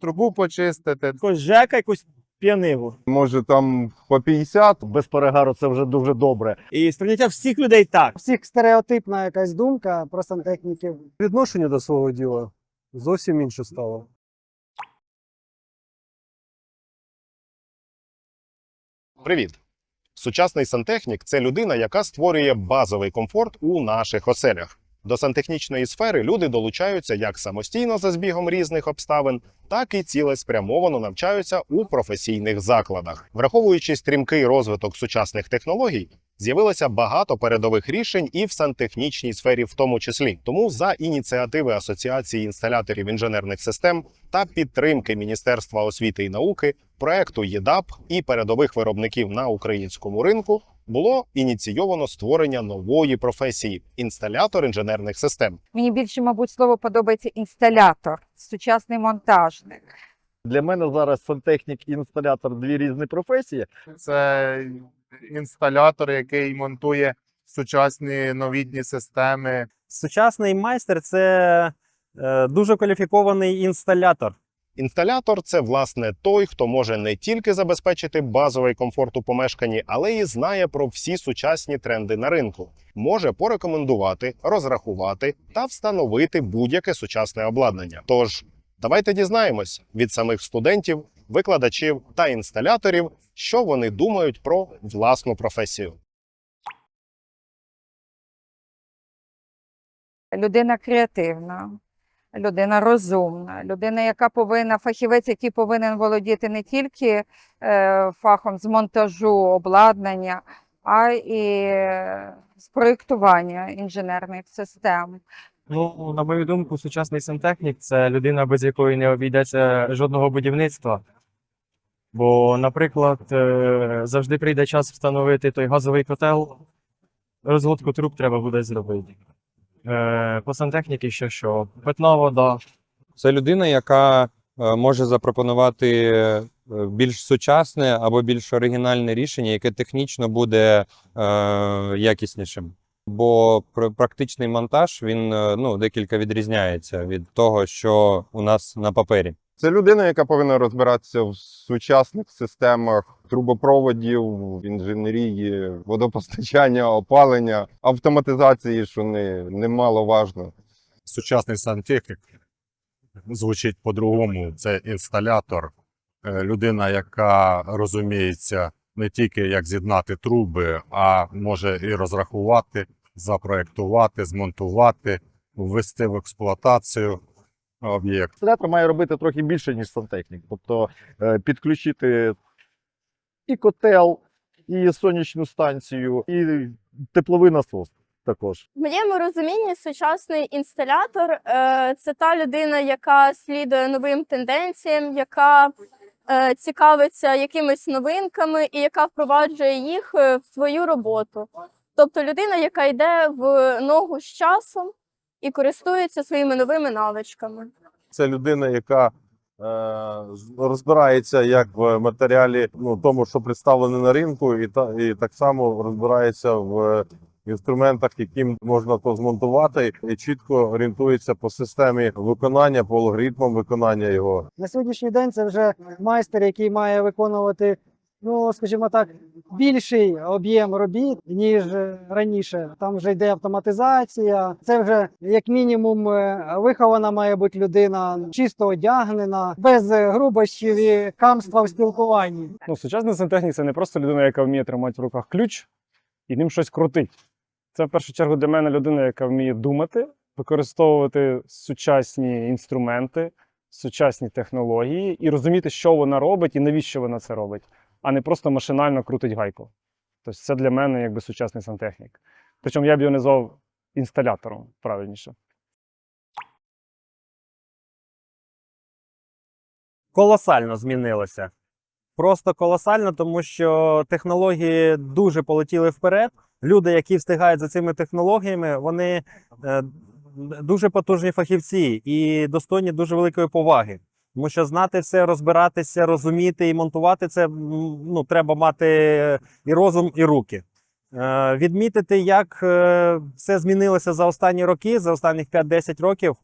трубу почистити. Якось жека, якусь п'яниву. Може там по 50. Без перегару це вже дуже добре. І сприйняття всіх людей так. Всіх стереотипна якась думка про сантехніків. Відношення до свого діла зовсім інше стало. Привіт! Сучасний сантехнік це людина, яка створює базовий комфорт у наших оселях. До сантехнічної сфери люди долучаються як самостійно за збігом різних обставин, так і цілеспрямовано навчаються у професійних закладах. Враховуючи стрімкий розвиток сучасних технологій, з'явилося багато передових рішень і в сантехнічній сфері, в тому числі. Тому за ініціативи Асоціації інсталяторів інженерних систем та підтримки Міністерства освіти і науки, проекту ЄДАП і передових виробників на українському ринку було ініційовано створення нової професії інсталятор інженерних систем. Мені більше, мабуть, слово подобається інсталятор, сучасний монтажник. Для мене зараз сантехнік і інсталятор дві різні професії. Це інсталятор, який монтує сучасні новітні системи. Сучасний майстер це е, дуже кваліфікований інсталятор. Інсталятор це власне той, хто може не тільки забезпечити базовий комфорт у помешканні, але й знає про всі сучасні тренди на ринку. Може порекомендувати, розрахувати та встановити будь-яке сучасне обладнання. Тож давайте дізнаємось від самих студентів, викладачів та інсталяторів, що вони думають про власну професію. Людина креативна, людина розумна, людина, яка повинна, фахівець, який повинен володіти не тільки е, фахом з монтажу обладнання, а і з проєктування інженерних систем. Ну, на мою думку, сучасний сантехнік це людина, без якої не обійдеться жодного будівництва. Бо, наприклад, е, завжди прийде час встановити той газовий котел, розводку труб треба буде зробити. Е, По сантехніки що що? Питна вода, Це людина, яка е, може запропонувати е, більш сучасне або більш оригінальне рішення, яке технічно буде якіснішим. Бо практичний монтаж він ну, декілька відрізняється від того, що у нас на папері. Це людина, яка повинна розбиратися в сучасних системах трубопроводів, інженерії, водопостачання, опалення, автоматизації, що не немаловажно. сучасний сантехнік звучить по-другому. Це інсталятор, е, людина, яка розуміється не тільки як з'єднати труби, а може і розрахувати, запроектувати, змонтувати, ввести в експлуатацію об'єкт. Інсталятор має робити трохи більше, ніж сантехнік. Тобто е, підключити і котел, і сонячну станцію, і тепловий насос також. В моєму розумінні сучасний інсталятор е, це та людина, яка слідує новим тенденціям, яка е, цікавиться якимись новинками і яка впроваджує їх в свою роботу. Тобто людина, яка йде в ногу з часом і користується своїми новими навичками. Це людина, яка е, розбирається як в матеріалі, ну тому, що представлене на ринку, і та і так само розбирається в інструментах, яким можна то змонтувати, і чітко орієнтується по системі виконання, по алгоритмам виконання його. На сьогоднішній день це вже майстер, який має виконувати, ну скажімо так, більший об'єм робіт, ніж раніше. Там вже йде автоматизація. Це вже як мінімум е, вихована має бути людина, чисто одягнена, без грубощів і камства в спілкуванні. Ну, сучасний сантехнік це не просто людина, яка вміє тримати в руках ключ і ним щось крутить. Це в першу чергу для мене людина, яка вміє думати, використовувати сучасні інструменти, сучасні технології і розуміти, що вона робить і навіщо вона це робить, а не просто машинально крутить гайку. Тобто це для мене якби сучасний сантехнік. Причому я б його назвав інсталятором правильніше. колосально змінилося. Просто колосально, тому що технології дуже полетіли вперед. Люди, які встигають за цими технологіями, вони е, дуже потужні фахівці і достойні дуже великої поваги. Тому що знати все, розбиратися, розуміти і монтувати це ну, треба мати і розум, і руки. Е, відмітити, як е, все змінилося за останні роки, за останніх 5-10 років.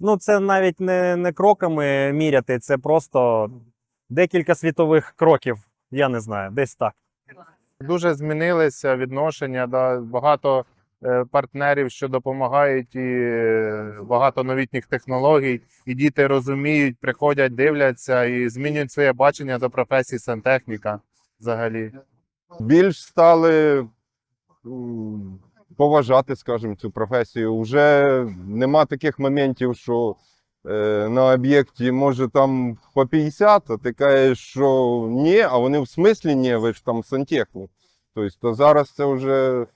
Ну, це навіть не, не кроками міряти, це просто декілька світових кроків. Я не знаю, десь так. Дуже змінилися відношення, да, багато партнерів, що допомагають, і е, багато новітніх технологій. І діти розуміють, приходять, дивляться і змінюють своє бачення до професії сантехніка взагалі. Більш стали поважати, скажімо, цю професію. Уже нема таких моментів, що е, на об'єкті може там по 50, а ти кажеш, що ні, а вони в смислі ні, ви ж там сантехнік. Тобто, то зараз це вже е,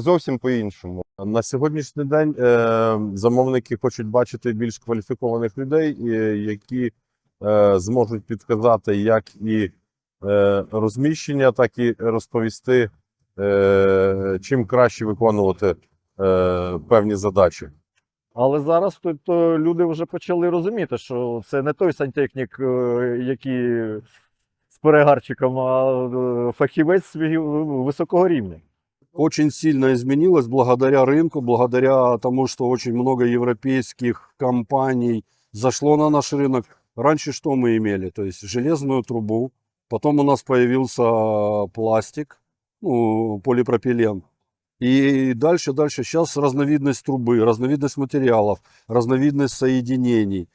зовсім по-іншому. На сьогоднішній день е, замовники хочуть бачити більш кваліфікованих людей, е, які е, зможуть підказати як і е, розміщення, так і розповісти, е, чим краще виконувати е, певні задачі. Але зараз тут е, люди вже почали розуміти, що це не той сантехнік, е, який з перегарчиком, а е, фахівець свій- високого рівня. Очень сильно изменилось благодаря рынку, благодаря тому, что очень много европейских компаний зашло на наш рынок. Раньше что мы имели? То есть железную трубу, потом у нас появился пластик, ну, полипропилен. И дальше, дальше. Сейчас разновидность трубы, разновидность материалов, разновидность соединений.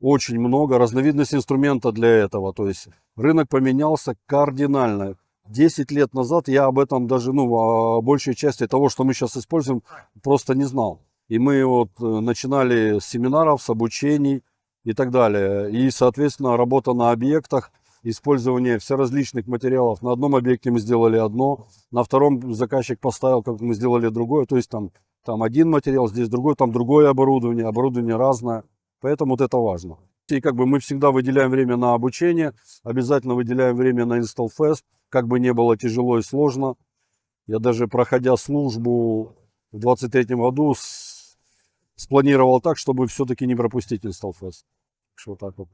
Очень много, разновидность инструмента для этого. То есть рынок поменялся кардинально. 10 лет назад я об этом даже, ну, большей части того, что мы сейчас используем, просто не знал. И мы вот э, начинали с семинаров, с обучений и так далее. И, соответственно, работа на объектах, использование всеразличных материалов. На одном объекте мы сделали одно, на втором заказчик поставил, как мы сделали другое. То есть там, там один материал, здесь другой, там другое оборудование, оборудование разное. Поэтому вот это важно. И как бы мы всегда выделяем время на обучение, обязательно выделяем время на InstallFest, как бы не было тяжело и сложно. Я даже проходя службу в 23 году с- спланировал так, чтобы все-таки не пропустить InstallFest. Так что вот так вот.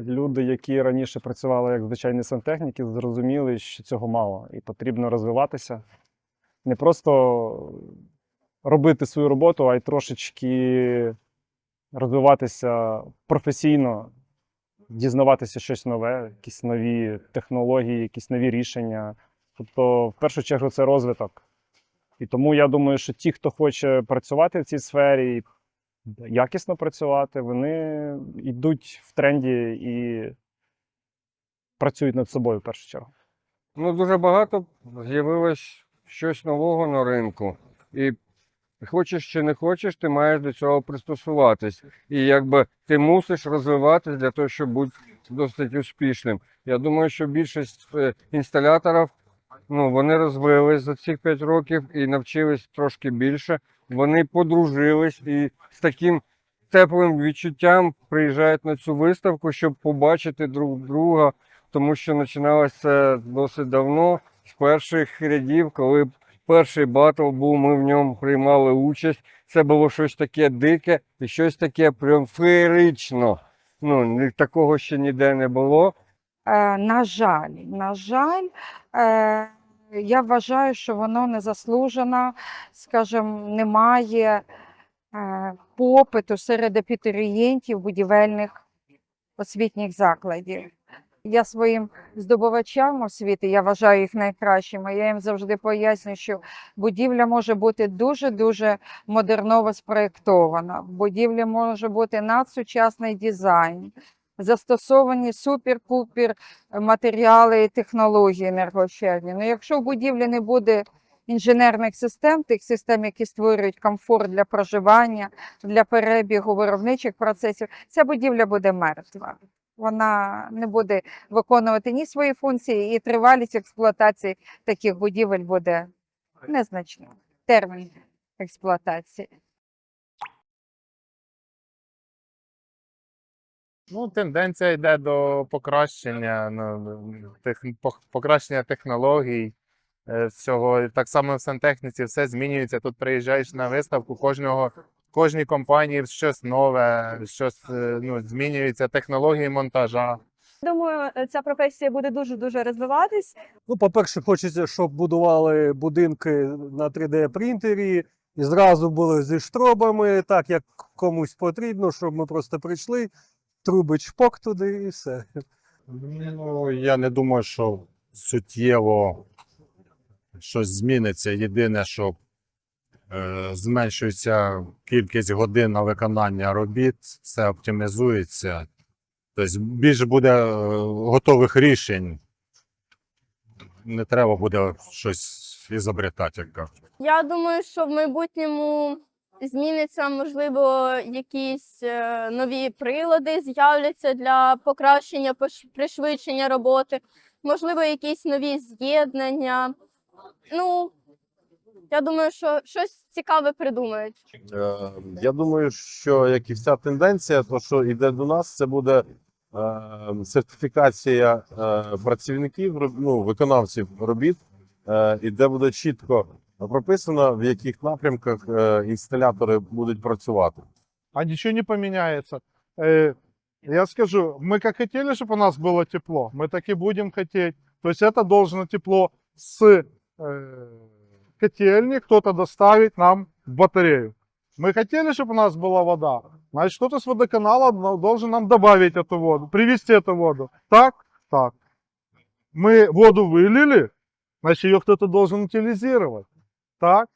Люди, які раніше працювали як звичайні сантехніки, зрозуміли, що цього мало, і потрібно розвиватися. Не просто робити свою роботу, а й трошечки розвиватися професійно, дізнаватися щось нове, якісь нові технології, якісь нові рішення. Тобто, в першу чергу, це розвиток. І тому я думаю, що ті, хто хоче працювати в цій сфері, якісно працювати, вони йдуть в тренді і працюють над собою в першу чергу. Ну, дуже багато з'явилось щось нового на ринку. І хочеш чи не хочеш, ти маєш до цього пристосуватись. І якби ти мусиш розвиватись для того, щоб бути досить успішним. Я думаю, що більшість е, інсталяторів ну, вони розвились за ці 5 років і навчились трошки більше. Вони подружились і з таким теплим відчуттям приїжджають на цю виставку, щоб побачити друг друга, тому що починалося досить давно, з перших рядів, коли перший батл був, ми в ньому приймали участь. Це було щось таке дике і щось таке прям феєрично. Ну, такого ще ніде не було. Е, на жаль, на жаль, е, я вважаю, що воно не заслужено, скажімо, немає е, попиту серед абітурієнтів будівельних освітніх закладів. Я своїм здобувачам освіти, я вважаю їх найкращими. Я їм завжди пояснюю, що будівля може бути дуже-дуже модерново спроєктована. В будівлі може бути надсучасний дизайн, застосовані супер-пупер матеріали і технології енергоощадні. Ну, якщо в будівлі не буде інженерних систем, тих систем, які створюють комфорт для проживання, для перебігу виробничих процесів, ця будівля буде мертва. Вона не буде виконувати ні свої функції, і тривалість експлуатації таких будівель буде незначна. Термін експлуатації. Ну, тенденція йде до покращення, ну, тех, покращення технологій. е, Всього так само в сантехніці все змінюється. Тут приїжджаєш на виставку, кожного, кожній компанії щось нове, щось е, ну, змінюється, технології монтажа. Думаю, ця професія буде дуже дуже розвиватись. Ну, по-перше, хочеться, щоб будували будинки на 3D принтері і зразу були зі штробами, так як комусь потрібно, щоб ми просто прийшли, труби чпок туди і все. Ну, я не думаю, що суттєво щось зміниться. Єдине, що е, зменшується кількість годин на виконання робіт, все оптимізується. Тобто більше буде е, готових рішень. Не треба буде щось ізобретати, як кажуть. Я думаю, що в майбутньому зміниться, можливо, якісь е, нові прилади з'являться для покращення, пришвидшення роботи, можливо, якісь нові з'єднання. Ну, я думаю, що щось цікаве придумають. Е, Я думаю, що як і вся тенденція, то що йде до нас, це буде е, сертифікація е, працівників, роб- ну, виконавців робіт, е, і де буде чітко прописано, в яких напрямках е, інсталятори будуть працювати. а ничего не поменяется. Э, Я скажу, мы как хотели, чтобы у нас было тепло, мы так и будем хотеть. То есть это должно тепло с э, котельни кто-то доставить нам батарею. Мы хотели, чтобы у нас была вода, значит кто-то с водоканала должен нам добавить эту воду, привезти эту воду. Так? Так. Мы воду вылили, значит ее кто-то должен утилизировать. Так?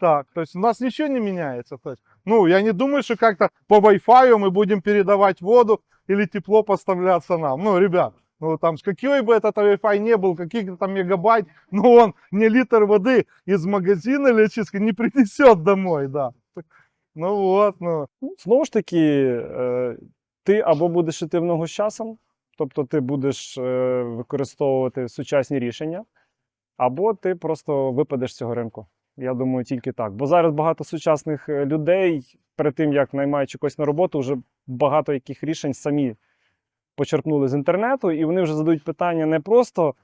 Так. То есть у нас ничего не меняется. То есть ну, я не думаю, что как-то по Wi-Fi мы будем передавать воду или тепло поставляться нам. Ну, ребят, ну там с какой бы этот Wi-Fi не был, каких там мегабайт, но он не литр воды из магазина электрической не принесет домой, да. Ну вот, ну. Ну, Знову ж таки, е, ти або будеш іти в ногу з часом, тобто ти будеш е, використовувати сучасні рішення, або ти просто випадеш з цього ринку. Я думаю, тільки так. Бо зараз багато сучасних е, людей, перед тим як наймаючи когось на роботу, вже багато яких рішень самі почерпнули з інтернету, і вони вже задають питання не просто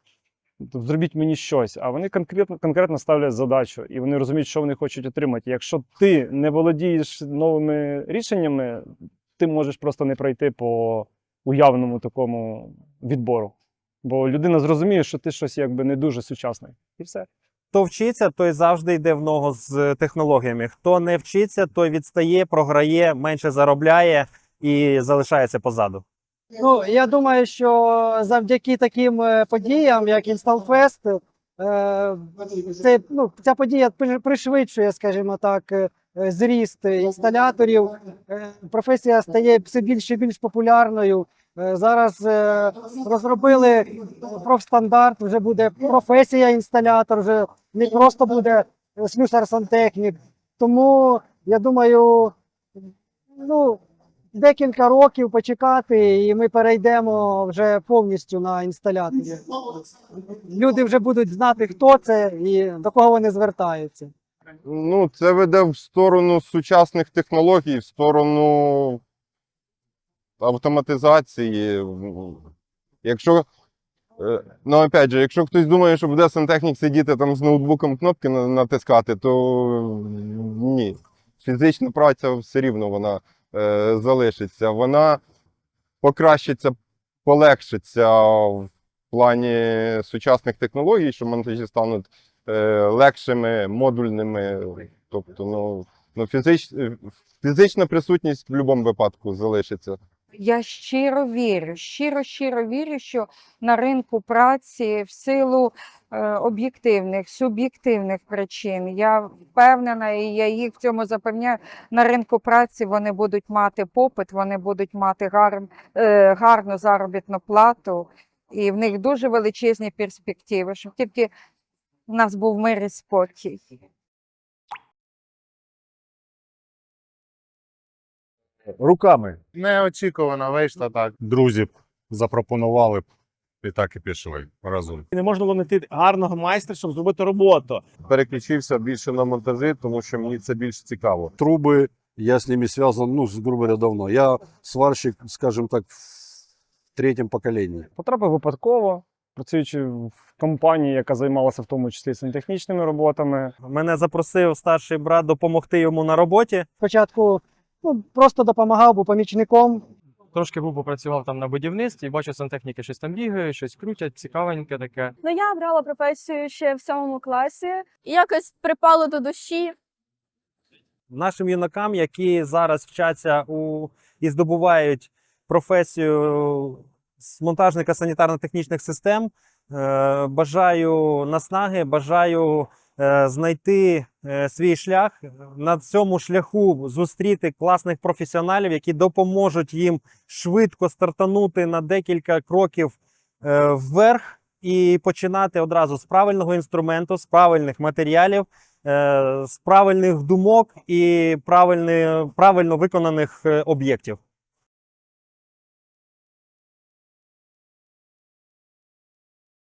зробіть мені щось, а вони конкретно, конкретно ставлять задачу, і вони розуміють, що вони хочуть отримати. Якщо ти не володієш новими рішеннями, ти можеш просто не пройти по уявному такому відбору. Бо людина зрозуміє, що ти щось якби не дуже сучасний. І все. Хто вчиться, той завжди йде в ногу з технологіями. Хто не вчиться, той відстає, програє, менше заробляє і залишається позаду. Ну, я думаю, що завдяки таким е, подіям, як е, це, ну, ця подія пришвидшує, скажімо так, е, зріст інсталяторів. Е, Професія стає все більш і більш популярною. Зараз розробили профстандарт, вже буде професія інсталятор, вже не просто буде слюсар сантехнік. Тому я думаю, ну, декілька років почекати, і ми перейдемо вже повністю на інсталяторі. Люди вже будуть знати, хто це і до кого вони звертаються. Ну, це веде в сторону сучасних технологій, в сторону автоматизації. Якщо, е, ну, опять же, якщо хтось думає, що буде сантехнік сидіти там з ноутбуком кнопки на- натискати, то ні. Фізична праця все рівно вона е, залишиться. Вона покращиться, полегшиться в плані сучасних технологій, що монтажі стануть е, легшими, модульними. Тобто, ну, ну фізич, фізична присутність в будь-якому випадку залишиться. Я щиро вірю, щиро, щиро вірю, що на ринку праці в силу е, об'єктивних, суб'єктивних причин, я впевнена, і я їх в цьому запевняю, на ринку праці вони будуть мати попит, вони будуть мати гар, е, гарну заробітну плату, і в них дуже величезні перспективи, щоб тільки в нас був мир і спокій. Руками. Неочікувано вийшло так. Друзі б запропонували б і так і пішли разом. Не можна було знайти гарного майстра, щоб зробити роботу. Переключився більше на монтажі, тому що мені це більш цікаво. Трубы, я с ними связан, ну, с- грубо говоря, давно. Я сварщик, скажем так, в третьем поколении. Потрапив випадково, працюючи в компанії, яка займалася в тому числі сантехнічними роботами. Мене запросив старший брат допомогти йому на роботі. Спочатку ну, просто допомагав, був помічником. Трошки був попрацював там на будівництві, бачу сантехніки щось там бігають, щось крутять, цікавеньке таке. Ну, я обрала професію ще в сьомому класі. І якось припало до душі. нашим юнакам, які зараз вчаться у і здобувають професію з монтажника санітарно-технічних систем. Е, Бажаю наснаги, бажаю знайти е, свій шлях на цьому шляху зустріти класних професіоналів, які допоможуть їм швидко стартанути на декілька кроків е, вверх і починати одразу з правильного інструменту, з правильних матеріалів, е, з правильних думок і правильно, правильно виконаних е, об'єктів.